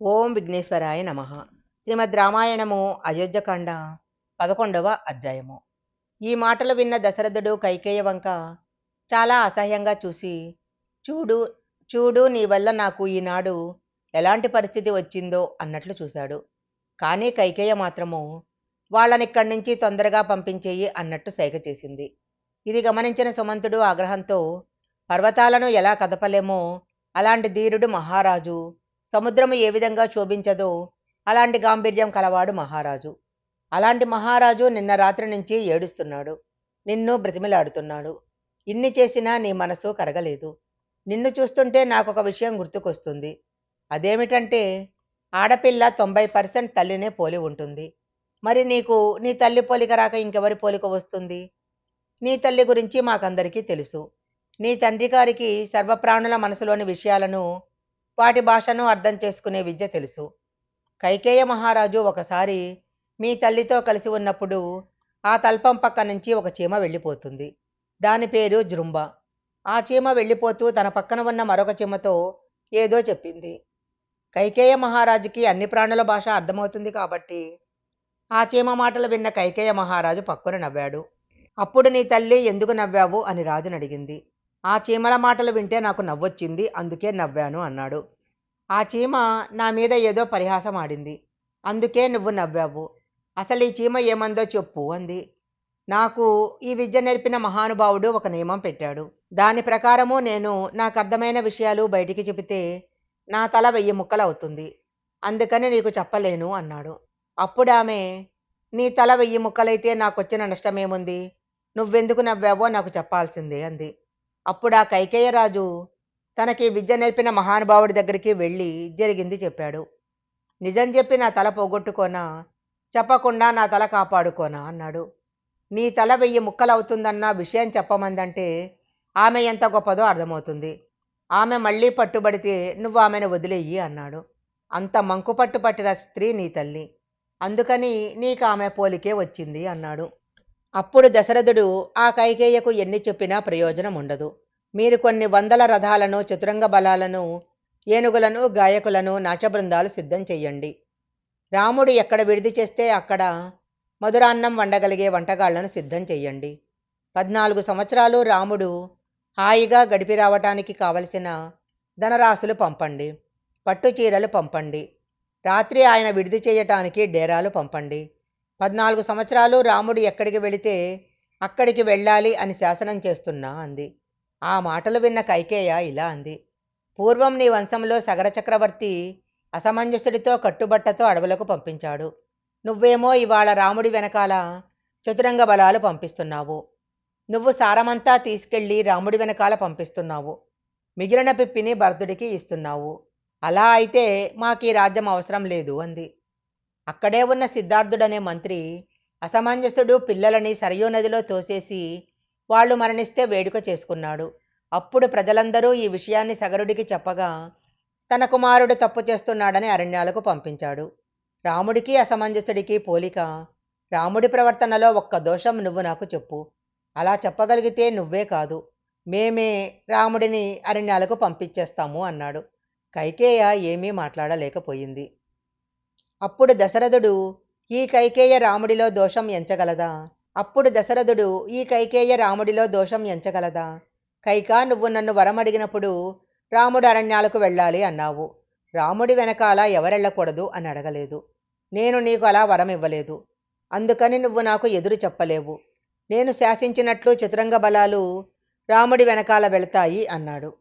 ఓం విఘ్నేశ్వరాయ నమ. శ్రీమద్ రామాయణము అయోధ్యకాండ పదకొండవ అధ్యాయము. ఈ మాటలు విన్న దశరథుడు కైకేయ వంక చాలా అసహ్యంగా చూసి చూడు చూడు నీ వల్ల నాకు ఈనాడు ఎలాంటి పరిస్థితి వచ్చిందో అన్నట్లు చూశాడు. కానీ కైకేయ మాత్రము వాళ్ళనిక్కడి నుంచి తొందరగా పంపించేయి అన్నట్టు సైగ చేసింది. ఇది గమనించిన సుమంతుడు ఆగ్రహంతో పర్వతాలను ఎలా కదపలేమో అలాంటి ధీరుడు మహారాజు సముద్రము ఏ విధంగా శోభించదో అలాంటి గాంభీర్యం కలవాడు మహారాజు. అలాంటి మహారాజు నిన్న రాత్రి నుంచి ఏడుస్తున్నాడు. నిన్ను బ్రతిమిలాడుతున్నాడు. ఇన్ని చేసినా నీ మనసు కరగలేదు. నిన్ను చూస్తుంటే నాకొక విషయం గుర్తుకొస్తుంది. అదేమిటంటే ఆడపిల్ల తొంభై పర్సెంట్ తల్లినే పోలి ఉంటుంది. మరి నీకు నీ తల్లి పోలిక రాక ఇంకెవరి పోలిక వస్తుంది? నీ తల్లి గురించి మాకందరికీ తెలుసు. నీ తండ్రి గారికి సర్వప్రాణుల మనసులోని విషయాలను వాటి భాషను అర్థం చేసుకునే విద్య తెలుసు. కైకేయ మహారాజు ఒకసారి మీ తల్లితో కలిసి ఉన్నప్పుడు ఆ తల్పం పక్క నుంచి ఒక చీమ వెళ్ళిపోతుంది. దాని పేరు జృంబ ఆ చీమ వెళ్ళిపోతూ తన పక్కన ఉన్న మరొక చీమతో ఏదో చెప్పింది. కైకేయ మహారాజుకి అన్ని ప్రాణుల భాష అర్థమవుతుంది కాబట్టి ఆ చీమ మాటలు విన్న కైకేయ మహారాజు పక్కున నవ్వాడు. అప్పుడు నీ తల్లి ఎందుకు నవ్వావు? అని రాజును అడిగింది ఆ చీమల మాటలు వింటే నాకు నవ్వొచ్చింది. అందుకే నవ్వాను అన్నాడు. ఆ చీమ నా మీద ఏదో పరిహాసం ఆడింది. అందుకే నువ్వు నవ్వావు. అసలు ఈ చీమ ఏమందో చెప్పు అంది. నాకు ఈ విద్య నేర్పిన మహానుభావుడు ఒక నియమం పెట్టాడు. దాని ప్రకారము నేను నాకు అర్థమైన విషయాలు బయటికి చెబితే నా తల వెయ్యి ముక్కలు అవుతుంది. అందుకని నీకు చెప్పలేను అన్నాడు. అప్పుడు ఆమె నీ తల వెయ్యి ముక్కలైతే నాకొచ్చిన నష్టమేముంది నువ్వెందుకు నవ్వావో నాకు చెప్పాల్సిందే అంది. అప్పుడు ఆ కైకేయరాజు తనకి విద్య నేర్పిన మహానుభావుడి దగ్గరికి వెళ్ళి జరిగింది చెప్పాడు. నిజం చెప్పి నా తల పోగొట్టుకోనా? చెప్పకుండా నా తల కాపాడుకోనా? అన్నాడు. నీ తల వెయ్యి ముక్కలవుతుందన్న విషయం చెప్పమందంటే ఆమె ఎంత గొప్పదో అర్థమవుతుంది. ఆమె మళ్ళీ పట్టుబడితే నువ్వు ఆమెను వదిలేయి అన్నాడు. అంత మంకుపట్టు పట్టిన స్త్రీ నీ తల్లి. అందుకని నీకు ఆమె పోలికే వచ్చింది అన్నాడు. అప్పుడు దశరథుడు ఆ కైకేయకు ఎన్ని చెప్పినా ప్రయోజనం ఉండదు. మీరు కొన్ని వందల రథాలను చతురంగ బలాలను ఏనుగులను గాయకులను నాట్యబృందాలు సిద్ధం చెయ్యండి. రాముడు ఎక్కడ విడిది చేస్తే అక్కడ మధురాన్నం వండగలిగే వంటగాళ్ళను సిద్ధం చెయ్యండి. పద్నాలుగు సంవత్సరాలు రాముడు హాయిగా గడిపి రావటానికి కావలసిన ధనరాశులు పంపండి. పట్టు చీరలు పంపండి. రాత్రి ఆయన విడిది చేయటానికి డేరాలు పంపండి. పద్నాలుగు సంవత్సరాలు రాముడు ఎక్కడికి వెళితే అక్కడికి వెళ్ళాలి అని శాసనం చేస్తున్నా అంది. ఆ మాటలు విన్న కైకేయ ఇలా అంది. పూర్వం నీ వంశంలో సగర చక్రవర్తి అసమంజసుడితో కట్టుబట్టతో అడవులకు పంపించాడు. నువ్వేమో ఇవాళ రాముడి వెనకాల చతురంగ బలాలు పంపిస్తున్నావు. నువ్వు సారమంతా తీసుకెళ్ళి రాముడి వెనకాల పంపిస్తున్నావు. మిగిలిన పిప్పిని భరతుడికి ఇస్తున్నావు. అలా అయితే మాకు ఈ రాజ్యం అవసరం లేదు అంది. అక్కడే ఉన్న సిద్ధార్థుడనే మంత్రి అసమంజసుడు పిల్లలని సరయూ నదిలో తోసేసి వాళ్ళు మరణిస్తే వేడుక చేసుకున్నాడు. అప్పుడు ప్రజలందరూ ఈ విషయాన్ని సగరుడికి చెప్పగా తన కుమారుడు తప్పు చేస్తున్నాడని అరణ్యాలకు పంపించాడు. రాముడికి అసమంజసుడికి పోలిక రాముడి ప్రవర్తనలో ఒక్క దోషం నువ్వు నాకు చెప్పు. అలా చెప్పగలిగితే నువ్వే కాదు. మేమే రాముడిని అరణ్యాలకు పంపించేస్తాము అన్నాడు. కైకేయ ఏమీ మాట్లాడలేకపోయింది. అప్పుడు దశరథుడు ఈ కైకేయ రాముడిలో దోషం ఎంచగలదా? అప్పుడు దశరథుడు ఈ కైకేయ రాముడిలో దోషం ఎంచగలదా? కైక నువ్వు నన్ను వరమడిగినప్పుడు రాముడు అరణ్యాలకు వెళ్ళాలి అన్నావు. రాముడి వెనకాల ఎవరెళ్ళకూడదు అని అడగలేదు. నేను నీకు అలా వరం ఇవ్వలేదు అందుకని నువ్వు నాకు ఎదురు చెప్పలేవు. నేను శాసించినట్లు చతురంగ బలాలు రాముడి వెనకాల వెళతాయి అన్నాడు.